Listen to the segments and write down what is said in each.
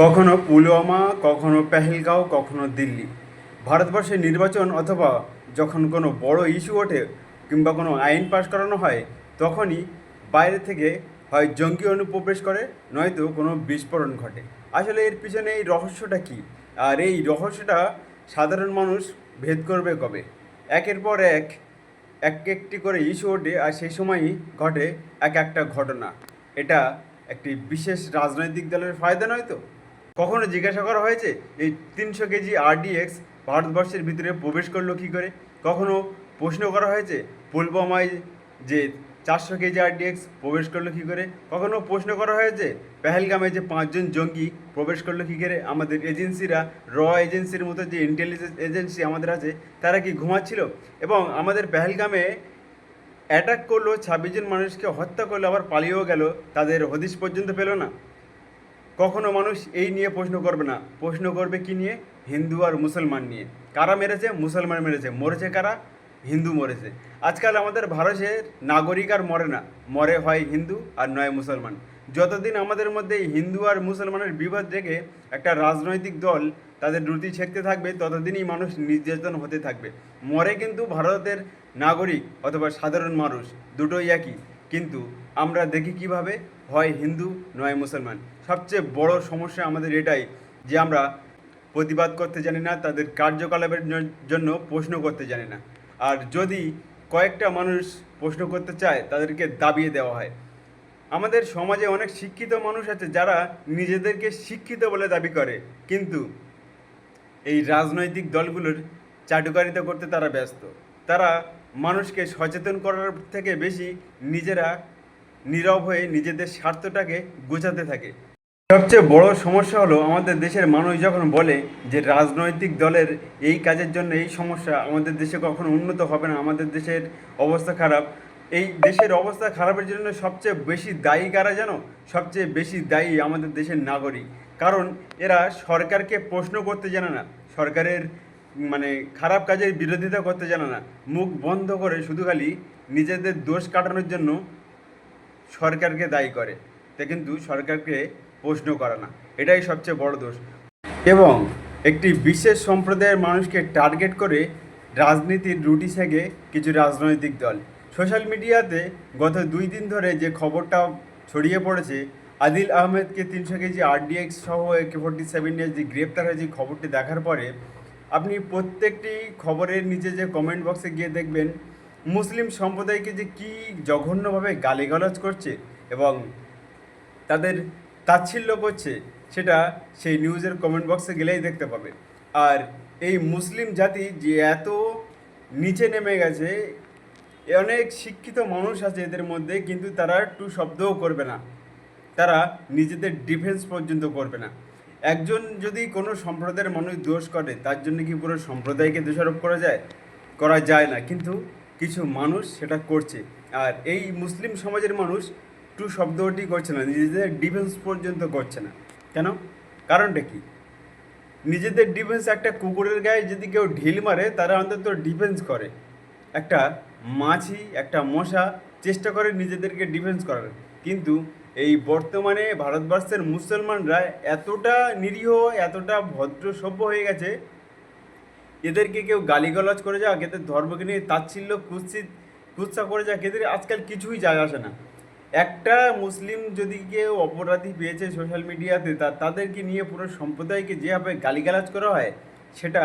কখনো পুলওয়ামা, কখনো পেহেলগাঁও, কখনো দিল্লি। ভারতবর্ষের নির্বাচন অথবা যখন কোনো বড় ইস্যু ওঠে কিংবা কোনো আইন পাশ করানো হয়, তখনই বাইরে থেকে হয় জঙ্গি অনুপ্রবেশ করে, নয়তো কোনো বিস্ফোরণ ঘটে। আসলে এর পিছনে এই রহস্যটা কী? আর এই রহস্যটা সাধারণ মানুষ ভেদ করবে কবে? একের পর এক এক একটি করে ইস্যু ওঠে আর সেই সময়ই ঘটে এক একটা ঘটনা। এটা একটি বিশেষ রাজনৈতিক দলের ফায়দা নয় তো? কখনো জিজ্ঞাসা করা হয়েছে, এই তিনশো কেজি আরডিএক্স ভারতবর্ষের ভিতরে প্রবেশ করল কী করে? কখনো প্রশ্ন করা হয়েছে, পুলওয়ামায় যে চারশো কেজি আরডিএক্স প্রবেশ করল কী করে? কখনো প্রশ্ন করা হয়েছে, পেহেলগামে যে পাঁচজন জঙ্গি প্রবেশ করল কী করে? আমাদের এজেন্সিরা, র এজেন্সির মতো যে ইন্টেলিজেন্স এজেন্সি আমাদের আছে, তারা কি ঘুমাচ্ছিল? এবং আমাদের পেহেলগামে অ্যাটাক করল, ছাব্বিশ জন মানুষকে হত্যা করল, আবার পালিয়েও গেল, তাদের হদিশ পর্যন্ত পেল না। কখনো মানুষ এই নিয়ে প্রশ্ন করবে না। প্রশ্ন করবে কি নিয়ে? হিন্দু আর মুসলমান নিয়ে। কারা মেরেছে? মুসলমান মেরেছে। মরেছে কারা? হিন্দু মরেছে। আজকাল আমাদের ভারতের নাগরিক আর মরে না। মরে হয় হিন্দু আর নয় মুসলমান। যতদিন আমাদের মধ্যে হিন্দু আর মুসলমানের বিবাদ রেখে একটা রাজনৈতিক দল তাদের রুটি ছেঁকতে থাকবে, ততদিনই মানুষ নির্যাতন হতে থাকবে। মরে কিন্তু ভারতের নাগরিক অথবা সাধারণ মানুষ, দুটোই একই। কিন্তু আমরা দেখি কীভাবে? হয় হিন্দু, নয় মুসলমান। সবচেয়ে বড় সমস্যা আমাদের এটাই যে আমরা প্রতিবাদ করতে জানি না, তাদের কার্যকলাপের জন্য প্রশ্ন করতে জানি না। আর যদি কয়েকটা মানুষ প্রশ্ন করতে চায়, তাদেরকে দাবিয়ে দেওয়া হয়। আমাদের সমাজে অনেক শিক্ষিত মানুষ আছে যারা নিজেদেরকে শিক্ষিত বলে দাবি করে, কিন্তু এই রাজনৈতিক দলগুলোর চাটুকারিতা করতে তারা ব্যস্ত। তারা মানুষকে সচেতন করার থেকে বেশি নিজেরা নীরব হয়ে নিজেদের স্বার্থটাকে গোছাতে থাকে। সবচেয়ে বড় সমস্যা হলো আমাদের দেশের মানুষ যখন বলে যে রাজনৈতিক দলের এই কাজের জন্য এই সমস্যা, আমাদের দেশে কখনো উন্নত হবে না, আমাদের দেশের অবস্থা খারাপ। এই দেশের অবস্থা খারাপের জন্য সবচেয়ে বেশি দায়ী কারা জানো? সবচেয়ে বেশি দায়ী আমাদের দেশের নাগরিক। কারণ এরা সরকারকে প্রশ্ন করতে জানে না, সরকারের মানে খারাপ কাজের বিরোধিতা করতে জানে না। মুখ বন্ধ করে শুধু খালি নিজেদের দোষ কাটানোর জন্য সরকারকে দায়ী করে, তা কিন্তু সরকারকে প্রশ্ন করে না। এটাই সবচেয়ে বড় দোষ। এবং একটি বিশেষ সম্প্রদায়ের মানুষকে টার্গেট করে রাজনীতির রুটি সেগে কিছু রাজনৈতিক দল। সোশ্যাল মিডিয়াতে গত দুই দিন ধরে যে খবরটা ছড়িয়ে পড়েছে, আদিল আহমেদকে তিনশো কেজি আরডিএক্স সহ একে ফোর্টি সেভেন যে গ্রেপ্তার হয়েছে খবরটি দেখার পরে, আপনি প্রত্যেকটি খবরের নিচে যে কমেন্ট বক্সে গিয়ে দেখবেন মুসলিম সম্প্রদায়কে যে কী জঘন্যভাবে গালিগালাজ করছে এবং তাদের তাচ্ছিল্য করছে, সেটা সেই নিউজের কমেন্ট বক্সে গেলেই দেখতে পাবে। আর এই মুসলিম জাতি যে এত নিচে নেমে গেছে অনেক শিক্ষিত মানুষ আছে এদের মধ্যে, কিন্তু তারা টু শব্দও করবে না। তারা নিজেদের ডিফেন্স পর্যন্ত করবে না। একজন যদি কোনো সম্প্রদায়ের মানুষ দোষ করে, তার জন্য কি পুরো সম্প্রদায়কে দোষারোপ করা যায়? করা যায় না। কিন্তু কিছু মানুষ সেটা করছে। আর এই মুসলিম সমাজের মানুষ টু শব্দটি করছে না, নিজেদের ডিফেন্স পর্যন্ত করছে না। কেন? কারণটা কি? নিজেদের ডিফেন্স একটা কুকুরের গায়ে যদি কেউ ঢিল মারে, তারা অন্তত ডিফেন্স করে। একটা মাছি, একটা মশা চেষ্টা করে নিজেদেরকে ডিফেন্স করার। কিন্তু এই বর্তমানে ভারতবর্ষের মুসলমানরা এতটা নিরীহ, এতটা ভদ্র সভ্য হয়ে গেছে এদেরকে কেউ গালিগালাজ করে যাক, এদের ধর্মকে নিয়ে তাচ্ছিল্য, কুৎসিত, কুৎসা করে যাক, এদের আজকাল কিছুই যায় আসে না। একটা মুসলিম যদি কেউ অপরাধী পেয়েছে সোশ্যাল মিডিয়াতে তা তাদেরকে নিয়ে পুরো সম্প্রদায়কে যেভাবে গালিগালাজ করা হয়, সেটা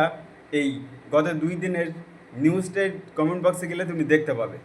এই গত দুই দিনের নিউজটার কমেন্ট বক্সে গেলে তুমি দেখতে পাবে।